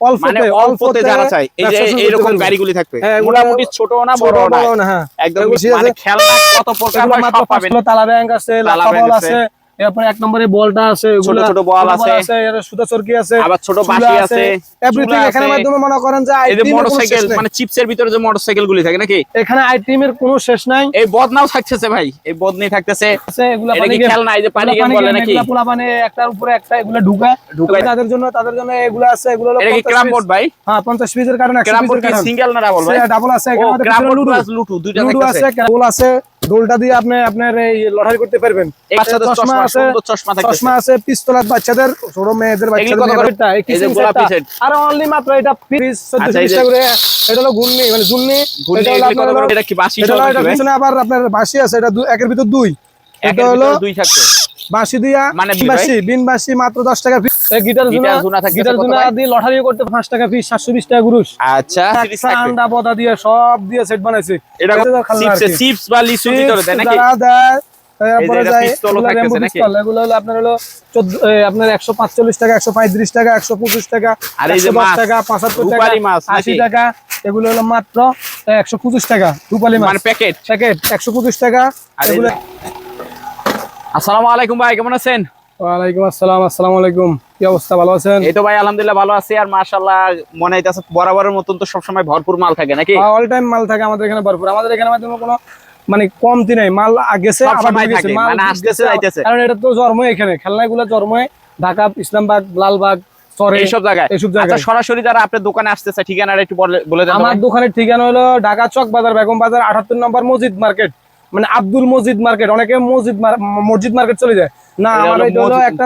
মানে অল্পতে অল্পতে যারা চাই এই যে এরকম গাড়িগুলি থাকবে। হ্যাঁ, মোটামুটি ছোট না বড় না হ্যাঁ। একদম মানে খেলনা কত প্রকার মাত্র সব পাবেন। তালা ব্যাংক আছে তালা লাফা ব্যাংক বল আছে। এরপরে এক নম্বরে বলটা আছে ছোট ছোট বল আছে। এর সুতা চরকি আছে আবার ছোট আছে এভরিথিং এখানে মাধ্যমে মনে করেন যে এই এর মোটরসাইকেল মানে চিপসের ভিতরে যে মোটরসাইকেল গুলি থাকে নাকি? এখানে আইটেমের কোনো শেষ নাই। এই বদনাও থাকতেছে ভাই এই থাকতেছে। এগুলা পানি এই যে পানি গেম বলে নাকি? এগুলা একটার উপরে একটা এগুলা ঢুকায়। ঢুকায়। তাদের জন্য তাদের জন্য এগুলো আছে এগুলো হলো এটা কি ক্রাম বোর্ড ভাই? হ্যাঁ 50 পিসের কারণ 100 ক্রাম বোর্ড পিসের কি সিঙ্গেল না ডাবল ভাই? ডাবল আছে এখানে ক্রাম বোর্ড প্লাস লুটু দুইটা আছে আছে। দোলটা দিয়ে আপনি আপনার এই লটারি করতে পারবেন। চশমা আছে পিস্তল চশমা আছে বাচ্চাদের ছোট মেয়েদের বাচ্চাদের। আর অনলি মাত্র এটা পিস 14 আচ্ছা, করে এটা হলো মানে জুন্নি এটা কি এটা? পিছনে আবার আপনার বাঁশি আছে এটা একের ভিতর দুই। এটা হলো দুই থাকবে বাঁশি দিয়া মানে বাঁশি বিন বাঁশি মাত্র 10 টাকা পিস গিটার গিটার জুনা জুনা গিটার জুনা দিয়ে লটারি করতে 5 টাকা পিস 720 টাকা গুরুশ। আচ্ছা। আন্ডা বদা দিয়ে সব দিয়ে সেট বানাইছে। এটা চিপস চিপস বা ভিতরে দেয় নাকি? আপনার হলো 14 এ, আপনার 145 টাকা 135 টাকা 125 টাকা আর এই যে 110 মাছ, টাকা 75 টাকা রূপালী মাছ 80 টাকা এগুলো হলো মাত্র 125 টাকা রূপালী মাছ। মানে প্যাকেট প্যাকেট 125 টাকা আর এগুলো আসসালামু আলাইকুম ভাই কেমন আছেন? ওয়ালাইকুম আসসালাম আসসালামু আলাইকুম। কি অবস্থা ভালো আছেন? এই তো ভাই আলহামদুলিল্লাহ ভালো আছি। আর মাশাআল্লাহ মনে হইতাছে বরাবরের মতন তো সবসময় ভরপুর মাল থাকে নাকি? অল টাইম মাল থাকে আমাদের এখানে ভরপুর। আমাদের এখানে মাধ্যমে কোনো মানে কমতি নাই। মাল গেছে সব আবার সময় থাকে, মানে আসতেছে, যাইতেছে। কারণ এটা তো জন্ম এখানে। খেলনাগুলো জন্ম ঢাকা ইসলামবাগ লালবাগ চরে এইসব জায়গায়? এইসব আচ্ছা জায়গায় সরাসরি যারা আপনার দোকানে আসতেছে ঠিকানাটা একটু বলে- বলে দেন আমার দোকানের ঠিকানা হলো ঢাকা চক বাজার বেগম বাজার আঠাত্তর নম্বর মসজিদ মার্কেট। মানে আব্দুল মসজিদ মার্কেট অনেকে মসজিদ মসজিদ মার্কেট চলে যায়। না আমার হলো এটা হলো একটা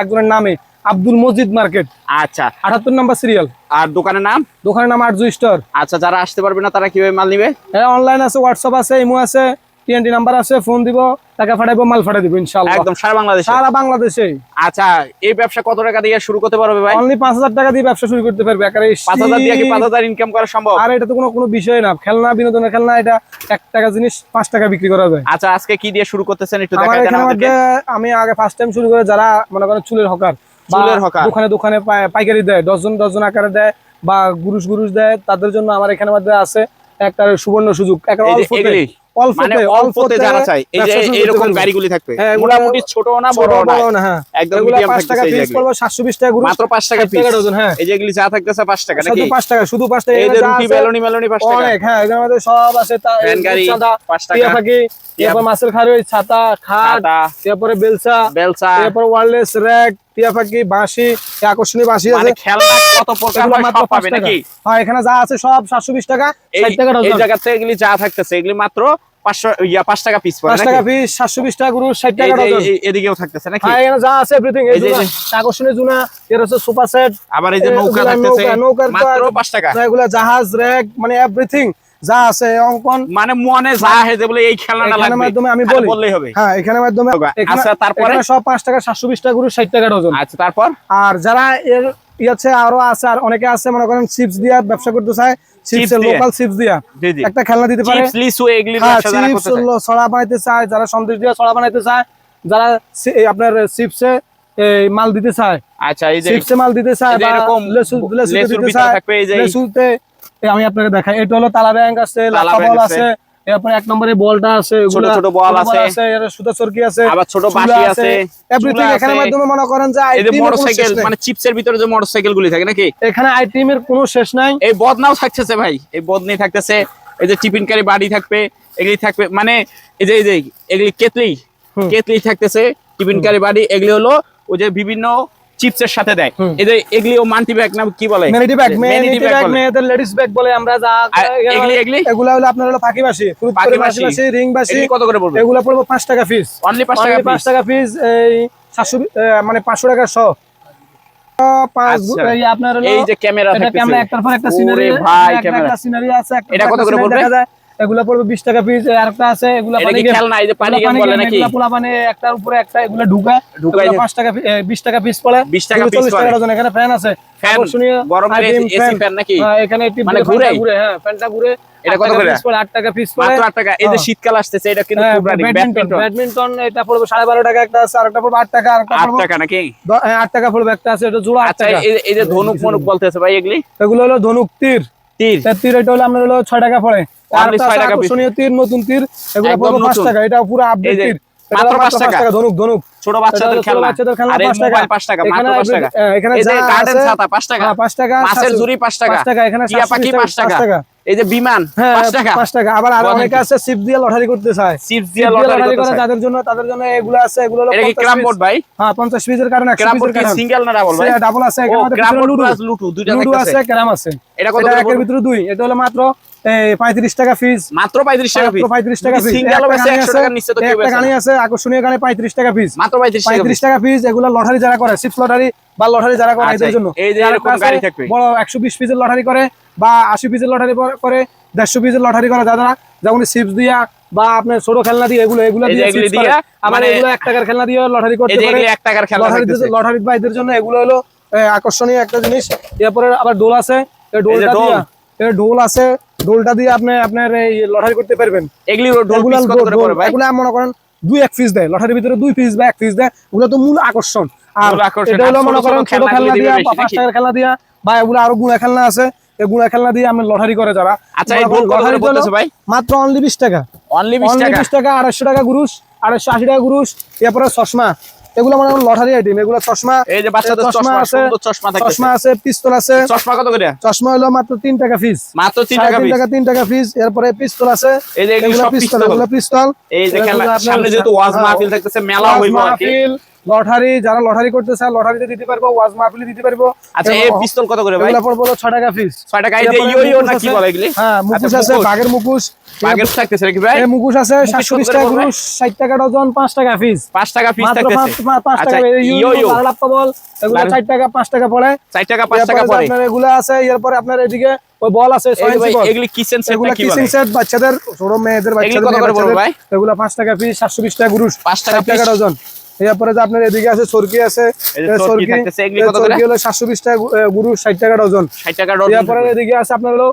একজনের নামে আব্দুল মসজিদ মার্কেট। আচ্ছা। আঠাত্তর নাম্বার সিরিয়াল আর দোকানের নাম? দোকানের নাম আরজু স্টোর। আচ্ছা যারা আসতে পারবে না তারা কীভাবে মাল নিবে? হ্যাঁ অনলাইন আছে হোয়াটসঅ্যাপ আছে ইমো আছে। টিএনটি নাম্বার আছে ফোন দিব টাকা ফাটাইবো মাল ফাটাই দিব ইনশাআল্লাহ। একদম সারা বাংলাদেশে? সারা বাংলাদেশে আচ্ছা এই ব্যবসা কত টাকা দিয়ে শুরু করতে পারবে ভাই? অনলি পাঁচ হাজার টাকা দিয়ে ব্যবসা শুরু করতে পারবে পাঁচ হাজার দিয়ে কি শীত- পাঁচ হাজার ইনকাম করা সম্ভব? আর এটা তো কোনো কোনো বিষয় না। খেলনা বিনোদনের খেলনা এটা এক টাকা জিনিস পাঁচ টাকা বিক্রি করা যায়। আচ্ছা আজকে কি দিয়ে শুরু করতেছেন একটু দেখাই দেন আমাদেরকে। আমি আগে ফার্স্ট টাইম শুরু করে যারা মনে করেন চুলের হকার চুলের হকার। দোকানে দোকানে পাইকারি দেয় দশজন দশজন আকারে দেয় বা গুরুষ গুরুষ দেয় তাদের জন্য আমার এখানে মধ্যে আছে একটা সুবর্ণ সুযোগ। একটা যে অল্পতে অল্পতে মানে যারা চাই এই যে পারবে। গাড়িগুলি থাকবে হ্যাঁ, মোটামুটি ছোট না বড় না হ্যাঁ। একদম মিডিয়াম এই যেগুলি। সাতশো বিশ টাকা গুরুষ মাত্র পাঁচ টাকা পিস হ্যাঁ। এই যেগুলি যা থাকতেছে পাঁচ টাকা নাকি শুধু পাঁচ টাকা শুধু পাঁচ টাকা এই যে রুটি বেলুনি মেলুনি পাঁচ টাকা অনেক হ্যাঁ সব আছে তা- গাড়ি, চাঁদা, পাঁচ টাকা। টিয়া এরপর মাছের খাড়ি ছাতা খাট ছাতা, এরপরে বেলসা বেলচা এরপর ওয়ারলেস র্যাক টিয়া পাখি বাঁশি আকর্ষণীয় বাঁশি মানে আছে। খেলনা কত প্রকার মাত্র পাবে নাকি? হ্যাঁ এখানে যা আছে সব সাতশো বিশ টাকা টাকা এই জায়গা থেকে এগুলি যা থাকতেছে এগুলি মাত্র ইয়া টাকা পিস পড়ে টাকা পিস সাতশো বিশ টাকা গুরু টাকা ডজন। এদিকেও থাকতেছে নাকি? হ্যাঁ এখানে যা আছে এভরিথিং এই যে- আকর্ষণীয় জুনা এর সেট আবার এই যে নৌকা থাকতেছে নৌকা- মাত্র আর- টাকা। এগুলা জাহাজ র্যাক মানে এভরিথিং যা আছে অঙ্কন। মানে মনে যা যে বলে এই খেলনাটা লাগবে মাধ্যমে আমি বলি। বললেই হবে। হ্যাঁ এখানে মাধ্যমে আচ্ছা, তারপরে? সব টাকা সাতশো বিশ টাকা গুরু ষাট টাকা ডজন। আচ্ছা তারপর? আর যারা এর ই আছে আরও আছে আর অনেকে আছে মনে করেন চিপস দিয়া ব্যবসা করতে চায় চিপস লোকাল চিপস দিয়া। একটা খেলনা দিতে পারে। চিপস এগুলি হ্যাঁ ব্যবসা যারা করতে চায়। ছড়া বানাইতে চায় যারা সন্দেশ দিয়া ছড়া বানাইতে চায় যারা আপনার চিপসে এই মাল দিতে চায়। আচ্ছা এই যে চিপসে মাল দিতে চায় বা এরকম লেসু দিতে চায় লেসুতে আমি আপনাকে দেখাই এটা হলো তালা ব্যাংক আছে তালা লাফা ব্যাংক বল আছে। এরপরে এক নম্বরে বলটা আছে ছোট ছোট বল আছে। এর সুতা চরকি আছে আবার ছোট আছে, এভরিথিং এখানে মাধ্যমে মনে করেন যে এই এর মোটরসাইকেল মানে চিপসের ভিতরে যে মোটরসাইকেল গুলি থাকে নাকি এখানে আইটেমের কোনো শেষ নাই এই বদনাও থাকতেছে ভাই এই বদনি থাকতেছে এই যে টিফিনকারী বাড়ি থাকবে এগুলি থাকবে মানে এই যে এই যে এগুলি কেতলি। কেতলি থাকতেছে টিফিনকারী বাড়ি এগুলি হলো ওই যে বিভিন্ন চিপসের সাথে দেয়। এই যে এগুলিও মাল্টি ব্যাগ না কি বলে মেনিটি ব্যাগ মেনিটি ব্যাগ। মেয়েদের লেডিস ব্যাগ বলে আমরা যা এগুলি এগুলি এগুলা হলো আপনার হলো পাখি পাখিবাসী বাঁশি। বাসি রিং বাসি কত করে পড়বে এগুলা পড়বে পাঁচ টাকা পিস অনলি পাঁচ টাকা পাঁচ piece? টাকা পিস এই সাতশো মানে পাঁচশো টাকা শ পাঁচ আচ্ছা। এই আপনার এই যে ক্যামেরা থাকতেছে ক্যামেরা একটার পর একটা সিনারি ভাই ক্যামেরা একটা সিনারি আছে একটা এটা কত করে পড়বে? এগুলা পড়বে 20 টাকা পিস আর একটা আছে এগুলা পানি পানি একটার উপরে একটা এগুলা ঢুকা টাকা 20 টাকা পিস পড়ে। 20 টাকা এখানে ফ্যান আছে। হ্যাঁ, হ্যাঁ, হ্যাঁ। শীতকাল আসতেছে এটা ব্যাডমিন্টন এটা পড়বে 12.5 টাকা একটা আছে আর একটা পড়বে আট টাকা আর টাকা নাকি? টাকা পড়বে একটা আছে এটা জোড়া এই যে ধনুক ফনুক বলতেছে ভাই এগুলি? এগুলো হলো ধনুক তীর। তীর। তীর এটা হলো আমরা হলো ছয় টাকা পড়ে। আর শুনি তীর নতুন তীর এগুলো পড়বে পাঁচ টাকা এটা পুরো আপডেট তীর। মাত্র 5 টাকা। ধনুক ধনুক। ছোট বাচ্চাদের খেলনা। বাচ্চাদের খেলনা 5 টাকা। 5 টাকা মাত্র 5 টাকা। এখানে গার্ডেন ছাতা 5 টাকা। হ্যাঁ, 5 টাকা মাছের ঝুড়ি 5 টাকা। 5 টাকা এখানে পাখি 5 টাকা। এই যে বিমান হ্যাঁ, টাকা। আবার আরও আছে সিপ দিয়ে লটারি করতে চায়। সিপ দিয়ে লটারি করে জন্য তাদের জন্য এগুলো আছে এগুলো ক্রাম বোর্ড ভাই? হ্যাঁ কারণে সিঙ্গেল না ডাবল ভাই? ডাবল আছে আছে ক্রাম আছে। এটা ভিতরে দুই। এটা হলো মাত্র 35 টাকা টাকা আছে আকর্ষণীয় টাকা টাকা লটারি যারা করে লটারি বা লটারি যারা এদের জন্য। এই পিসের লটারি করে বা আশি পিসের লটারি করে দেড়শো পিসের লটারি করা দাদা যেমন সিপস দিয়া বা আপনার ছোট খেলনা দিয়ে এগুলো এগুলো দিয়ে মানে এক টাকার খেলনা দিয়ে লটারি করতে পারে। এক টাকার খেলনা লটারি বাইদের জন্য এগুলো হলো আকর্ষণীয় একটা জিনিস। এরপরে আবার ডোল আছে ডোল আছে ডোলটা দিয়ে আপনি আপনার এই লটারি করতে পারবেন। এগুলো মনে করেন দুই এক পিস দেয় লটারির ভিতরে দুই পিস বা এক পিস দেয় ওগুলো তো মূল আকর্ষণ। আর এটা হলো মনে করেন ছোট খেলনা দিয়া পাঁচ টাকার খেলনা দিয়া বা এগুলো আরও গুণা খেলনা আছে। এগুলা খেলনা দিয়ে আমি লটারি করে যারা। আচ্ছা এই গোল লটারি বলতেছে ভাই। মাত্র অনলি 20 টাকা। অনলি 20 টাকা? 20 টাকা 250 টাকা গুরুশ 280 টাকা গুরুশ এরপরে চশমা। এগুলো মানে লটারি আইটেম এগুলো চশমা। এই যে বাচ্চাদের চশমা আছে সুন্দর চশমা থাকে চশমা আছে পিস্তল আছে। চশমা কত করে? চশমা হলো মাত্র 3 টাকা ফিস মাত্র 3 টাকা ফিস 3 টাকা ফিস এরপরে পিস্তল আছে। এই যে এগুলো পিস্তল। এগুলো পিস্তল। এই যে সামনে যেহেতু ওয়াজ হ্যাঁ, মাহফিল থাকতেছে মেলা হইবো আর কি। লটারি যারা লটারি করতে চায় লটারিতে দিতে পারব ওয়াজ মাহফিলে দিতে পারব। আচ্ছা এই পিস্তল কত করে ভাই? এগুলা পড়ব 6 টাকা পিস 6 টাকা এই যে ইও ইও না কি বলে এগুলি? হ্যাঁ আচ্ছা, মুকুশ আছে বাগের মুকুশ বাগের থাকতেছে নাকি ভাই? এই মুকুশ আছে 720 টাকা গুরু 60 টাকা ডজন 5 টাকা পিস 5 টাকা পিস থাকতেছে। মাত্র আচ্ছা, 5 টাকা ইও ইয়ো লাপ্পা বল এগুলো 4 টাকা 5 টাকা পড়ে। 4 টাকা 5 টাকা পড়ে। আপনার এগুলো আছে এরপর আপনার এদিকে ওই বল আছে এগুলি কিচেন সেট এগুলা কিচেন সেট বাচ্চাদের ছোট মেয়েদের বাচ্চাদের এগুলো 5 টাকা পিস 720 টাকা গুরু 5 টাকা ডজন। এরপরে যে আপনার এদিকে আছে সরকি আছে সরকি হলো সাতশো বিশ টাকা গুরু ষাট টাকা ডজন এরপরে এদিকে আছে আপনার হলো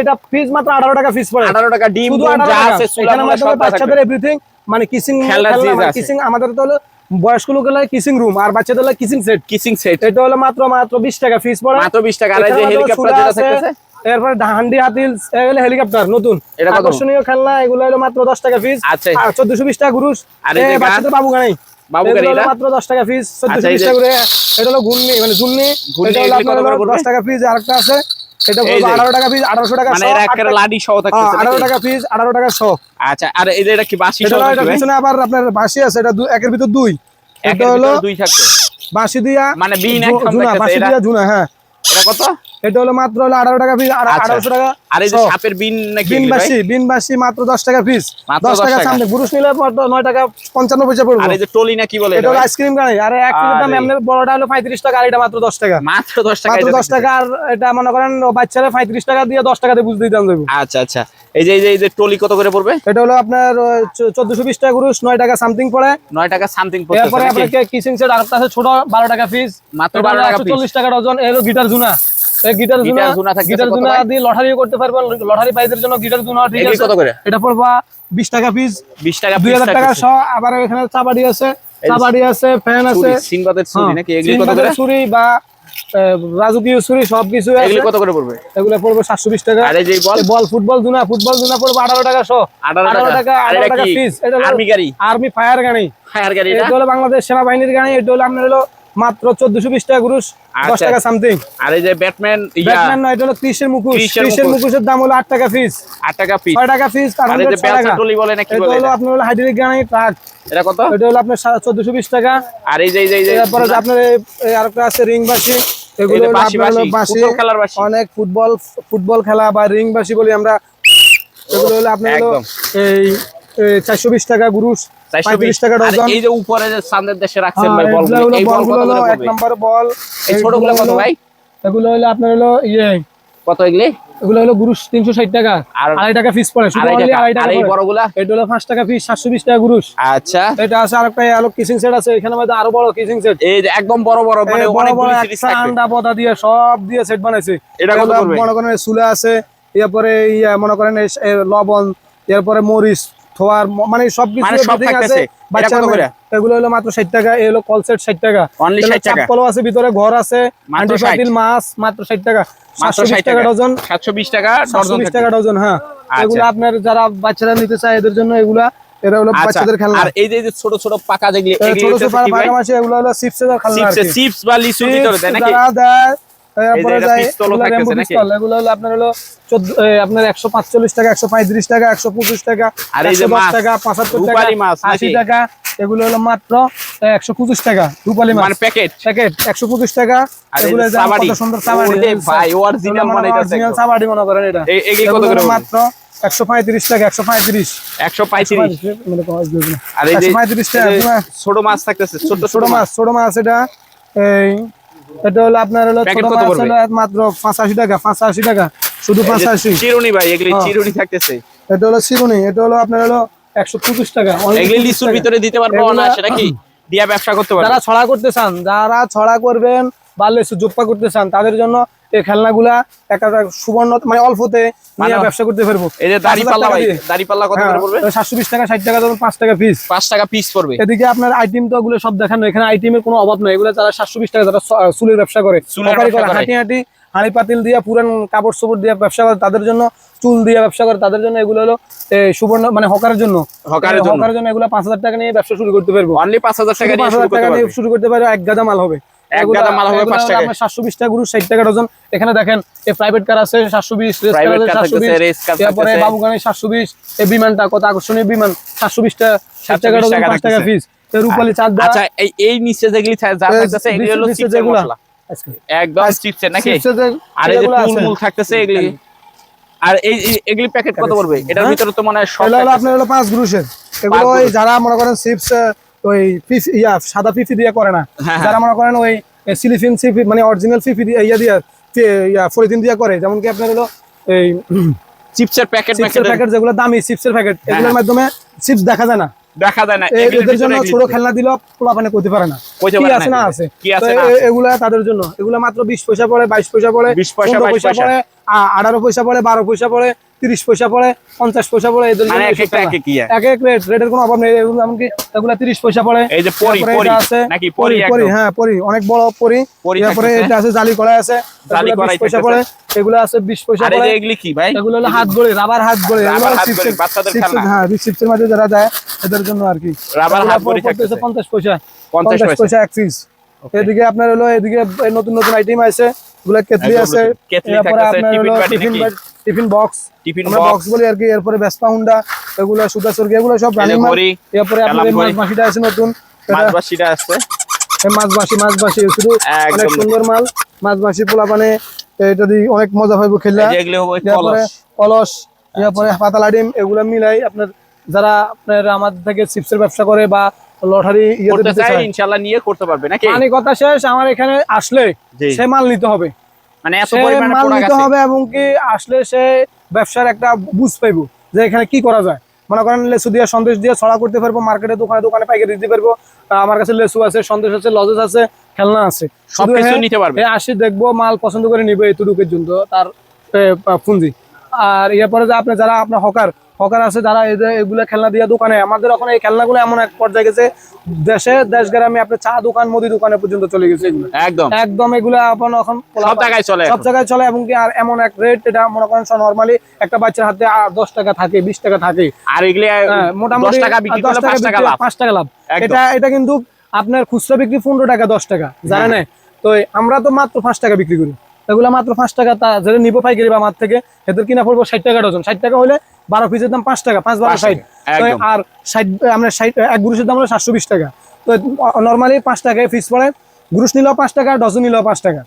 এটা ফিজ মাত্র 18 টাকা টাকা ডিম বাচ্চাদের মানে মানে কিসিং আমাদের সেট এটা হলো মাত্র মাত্র 20 টাকা ফিজ পড়ে। মাত্র 20 টাকা। এরপরে হান্ডি হাতিল হেলিকপ্টার নতুন। আকর্ষণীয় খেলনা এগুলো হলো মাত্র দশ টাকা ফিস আচ্ছা। চোদ্দশো বিশ টাকা ঘুরুস। বাচ্চাদের বাবু গানাই মানে আছে। আঠারোশো টাকা হ্যাঁ, আঠারো টাকা আঠারো টাকা আর কি আবার আপনার আছে এটা একের ভিতর দুই। হলো দিয়া মানে বিন দিয়া হ্যাঁ। এটা কত? হলো মাত্র হলো আঠারো টাকা পিস বিন নাকি মাত্র দশ টাকা পিস দশ টাকা। নয় টাকা পঞ্চান্ন পয়সা পড়বে। এটা আইসক্রিম গাড়ি আর এক কিলো দাম বড়টা হলো পঁয়ত্রিশ টাকা আর এটা মাত্র দশ টাকা। দশ টাকা দশ টাকা আর এটা মনে করেন বাচ্চারা পঁয়ত্রিশ টাকা দিয়ে দশ টাকাতে বুঝ দিতাম আচ্ছা আচ্ছা। এই যে এই যে টলি কত করে পড়বে? এটা হলো আপনার 1420 টাকা টাকা সামথিং পড়ে। নয় টাকা সামথিং পড়ে তারপরে সেট আছে ছোট 12 টাকা মাত্র 12 টাকা টাকা ডজন এর গিটার জুনা গিটার জুনা জুনা থাকে গিটার জুনা লটারিও করতে পারবেন। লটারি জন্য গিটার জুনা এটা পড়বা 20 টাকা পিস 20 টাকা 2000 টাকা এখানে চাবাড়ি আছে। চাবাড়ি আছে ফ্যান আছে। সিংবাদের ছুরি হ্যাঁ, বা রাজকীয় ছুরি সবকিছু কত করে পড়বে? এগুলো পড়বে 720 টাকা। আর যে বল? বল ফুটবল জুনা ফুটবল দুনা পড়বে 18 টাকা 100 18 টাকা। 18 টাকা পিস এটা আর্মি গাড়ি? আর্মি ফায়ার গাড়ি। ফায়ার গাড়ি এটা হলো বাংলাদেশ সেনাবাহিনীর গাড়ি এটা হলো আপনার হলো মাত্র 1420 টাকা গ্রুস 10 টাকা সামথিং আর এই যে ব্যাটম্যান ব্যাটম্যান নয় হলো ত্রিশের মুখোশ। ত্রিশের মুখোশের দাম হলো আট টাকা পিস টাকা পিস 6 টাকা আপনার ট্রাক আপনার আর আছে অনেক ফুটবল ফুটবল খেলা বা রিং বাসি বলি আমরা। এই চারশো বিশ টাকা গুরুষ পঁয়ত্রিশ টাকা ডজন। এই যে উপরে যে সান্দের দেশে রাখছেন হ্যাঁ, ভাই এই এক বল। এই কত ভাই? এগুলো হলো আপনার হলো ইয়ে। কত এগুলি? এগুলো হলো গুরুষ তিনশো ষাট টাকা। আড়াই টাকা পিস পড়ে এই এটা হলো পাঁচ টাকা পিস সাতশো বিশ টাকা গুরুষ আচ্ছা। এটা আছে আরেকটা আলো কিসিং সেট আছে এখানে মধ্যে আরও বড় কিসিং সেট এই যে একদম বড় বড় মানে বড় বড় আন্ডা পদা দিয়ে সব দিয়ে সেট বানাইছে। এটা কত করবে মনে করেন চুলা আছে এরপরে মনে করেন লবণ এরপরে মরিচ থোয়ার মানে সব কিছু মানে করে? এগুলো হলো মাত্র ষাট টাকা এই হলো কল সেট ষাট টাকা Only 60 টাকা? চাপ্পলও আছে ভিতরে ঘর আছে মাত্র 60 মাছ মাত্র ষাট টাকা মাত্র সাতশো বিশ 60 টাকা টাকা ডজন সাতশো বিশ টাকা ডজন বিশ থাকবে। টাকা ডজন হ্যাঁ। এগুলো আপনার যারা বাচ্চারা নিতে চায় এদের জন্য এগুলা এরা হলো আচ্ছা বাচ্চাদের খেলনা আর এই যে এই যে ছোট ছোট পাকা যেগুলি ছোট ছোট? এগুলো হলো চিপসের খেলনা চিপস চিপস বা লিচুর ভিতরে দেয় নাকি আপনার হলো আপনার একশো পাঁচচল্লিশ টাকা একশো পঁয়ত্রিশ টাকা একশো পঁচিশ টাকা একশো দশ টাকা পঁচাত্তর টাকা আশি টাকা এগুলো হলো মাত্র একশো পঁচিশ টাকা রূপালী মাছ। মানে প্যাকেট প্যাকেট একশো পঁচিশ টাকা এগুলো কত সুন্দর সাবাড়ি মানে করেন এটা? মাত্র একশো পঁয়ত্রিশ টাকা একশো পঁয়ত্রিশ। একশো পঁয়ত্রিশ। মানে পঁয়ত্রিশ টাকা ছোট মাছ থাকতেছে ছোট ছোট মাছ। ছোট মাছ এটা এই এটা হলো আপনার হলো মাত্র পাঁচাশি টাকা পাঁচাশি টাকা শুধু পাঁচাশি চিরুনি ভাই এগুলি হ্যাঁ। চিরুনি থাকতেছে। এটা হলো চিরুনি এটা হলো আপনার হলো একশো পঁচিশ টাকা only এগুলি লিচুর ভিতরে দিতে পারব না সেটা কি দিয়া ব্যবসা করতে পারব? যারা ছড়া করতে চান যারা ছড়া করবেন বা লেসু জোপ্পা করতে চান তাদের জন্য এই খেলনাগুলা সুবর্ণ মানে অল্পতে ব্যবসা করতে পারব। এই যে দাড়ি পাল্লা ভাই দাড়ি পাল্লা কত করে পড়বে? সাতশো বিশ টাকা ষাট টাকা ধরুন পাঁচ টাকা পিস পাঁচ টাকা পিস পড়বে। এদিকে আপনার আইটেম তো সব দেখানো এখানে আইটেমের কোনো অভাব নেই। এগুলো যারা সাতশো বিশ টাকা যারা চুলের ব্যবসা করে করে। হাঁটি হাঁটি হাঁড়ি পাতিল দিয়ে পুরান কাপড় চোপড় দিয়ে ব্যবসা করে তাদের জন্য চুল দিয়ে ব্যবসা করে তাদের জন্য এগুলো হলো সুবর্ণ মানে হকারের জন্য। হকারের জন্য। এগুলো পাঁচ হাজার টাকা নিয়ে ব্যবসা শুরু করতে পারব। অনলি পাঁচ হাজার টাকা নিয়ে শুরু করতে পারবে এক গাদা মাল হবে। এক গাদা মাল হবে পাঁচ টাকায়। সাতশো বিশ টাকা গুরু ষাট টাকা ডজন এখানে দেখেন এই প্রাইভেট কার আছে সাতশো বিশ Private car সাতশো বিশ। থাকতেছে, তারপরে এই বিমানটা কত আকর্ষণীয় বিমান? টাকা ষাট 720 টাকা ডজন টাকা টাকা থাকতেছে। রূপালী চাঁদ আচ্ছা এই এই নিচে যেগুলি থা- যা এই থাকতেছে এগুলি হলো চিপসের যেগুলা- মশলা। একদম চিপসের নাকি? আর এই যে থাকতেছে এগুলি। আর এই এগুলি প্যাকেট কত পড়বে? এটার হ্যাঁ? ভিতরে তো মনে হয় সব। আপনার হলো পাঁচ গ্রুশের। এগুলো যারা মনে করেন চিপস ওই ইয়া সাদা দিয়ে করে না। হ্যাঁ, যারা মনে করেন ওই সিলিফিন মানে অরিজিনাল দিয়ে ইয়া দিয়ে ইয়া পলিথিন দিয়ে করে যেমন কি আপনার হলো এই চিপসের প্যাকেট চিপসের প্যাকেট যেগুলো দামি চিপসের প্যাকেট হ্যাঁ, এগুলোর মাধ্যমে চিপস দেখা যায় না। দেখা যায় না। এ- এদের জন্য ছোট খেলনা দিলেও পোলাপানে করতে পারে না। কি আছে না। এগুলা। তাদের জন্য। এগুলা মাত্র বিশ পয়সা পড়ে বাইশ পয়সা পড়ে পয়সা, পয়সা। পড়ে আঠারো পয়সা পড়ে বারো পয়সা পড়ে তিরিশ পয়সা পড়ে পঞ্চাশ পয়সা পড়ে এদের এক। এক রেট রেটের কোনো অভাব নেই এমনকি এগুলা তিরিশ পয়সা পড়ে। এই যে পরি আছে পরি হ্যাঁ পরি অনেক বড় পরি। পরি তারপরে এটা আছে জালি কড়াই আছে এগুলা কড়াই 20 পয়সা পড়ে এগুলো আছে বিশ পয়সা পড়ে। এগুলি কি ভাই? এগুলো হলো হাত গড়ে রাবার হাত গড়ে। হ্যাঁ চিপসের মাঝে যারা যায় এদের জন্য আর কি। রাবার হাত গড়ি পঞ্চাশ পয়সা। পঞ্চাশ পয়সা। পয়সা এক পিস এদিকে আপনার হলো এদিকে নতুন নতুন আইটেম আছে কেটলি আছে থাকতেছে, আপনার tiffin tiffin box. Tiffin box. বলি আর কি এরপরে হুন্ডা এগুলো সুদা এগুলো সব রানিং মাল এরপরে আপনার মাছ। মাসিটা আছে নতুন। মাছ বাসিটা আছে। এই মাছ মাছ বাসি শুধু অনেক সুন্দর মাল। মাছ পোলা মানে এটা দিয়ে অনেক মজা পাইবো খেললে এই যে এগুলি হবে তারপরে কলস। কলস তারপরে পাতালা ডিম এগুলো মিলাই আপনার যারা আপনার আমাদের থেকে চিপসের ব্যবসা করে বা লটারি করতে চাই ইনশাআল্লাহ নিয়ে করতে পারবে নাকি? মানে কথা শেষ আমার এখানে আসলে সে মাল নিতে হবে। মানে এত পরিমাণে মাল নিতে হবে এবং কি আসলে সে ব্যবসার একটা বুঝ পাইবো যে এখানে কি করা যায়। মনে করেন লেসু দিয়ে সন্দেশ দিয়ে ছড়া করতে পারব মার্কেটে দোকানে দোকানে পাইকারি দিতে পারব আমার কাছে লেসু আছে সন্দেশ আছে লজেস আছে খেলনা আছে। সবকিছু নিতে পারবে। আসি দেখব মাল পছন্দ করে নিবে এতটুকুর জন্য তার পুঁজি। আর এর পরে যে আপনি যারা আপনার হকার হকার আছে যারা এগুলা খেলনা দিয়ে দোকানে আমাদের ওখানে এই খেলনাগুলো এমন এক পর্যায়ে গেছে দেশে দেশ গ্রামে আপনার চা দোকান মুদি দোকানে পর্যন্ত চলে গেছে একদম। একদম এগুলো এখন এখন সব জায়গায় চলে সব জায়গায় চলে এবং কি আর এমন এক রেট এটা মনে করেন নর্মালি একটা বাচ্চার হাতে দশ টাকা থাকে বিশ টাকা থাকে। আর এগুলি হ্যাঁ, মোটামুটি দশ টাকা বিক্রি করলে পাঁচ টাকা লাভ। পাঁচ টাকা লাভ। এটা এটা কিন্তু আপনার খুচরা বিক্রি পনেরো টাকা দশ টাকা জানেন? হ্যাঁ। তো আমরা তো মাত্র পাঁচ টাকা বিক্রি করি। এগুলো মাত্র পাঁচ টাকা তা যারা নিবো পাইকারি বা মাঠ থেকে এদের কিনা পড়ব ষাট টাকা ডজন ষাট টাকা হলে বারো পিসের দাম পাঁচ টাকা পাঁচ বারো ষাট। আর ষাট আমরা ষাট এক গুরুষের দাম হলো সাতশো বিশ টাকা। তো নর্মালি পাঁচ টাকায় ফিস পড়ে। গুরুষ নিলেও পাঁচ টাকা ডজন নিলেও পাঁচ টাকা।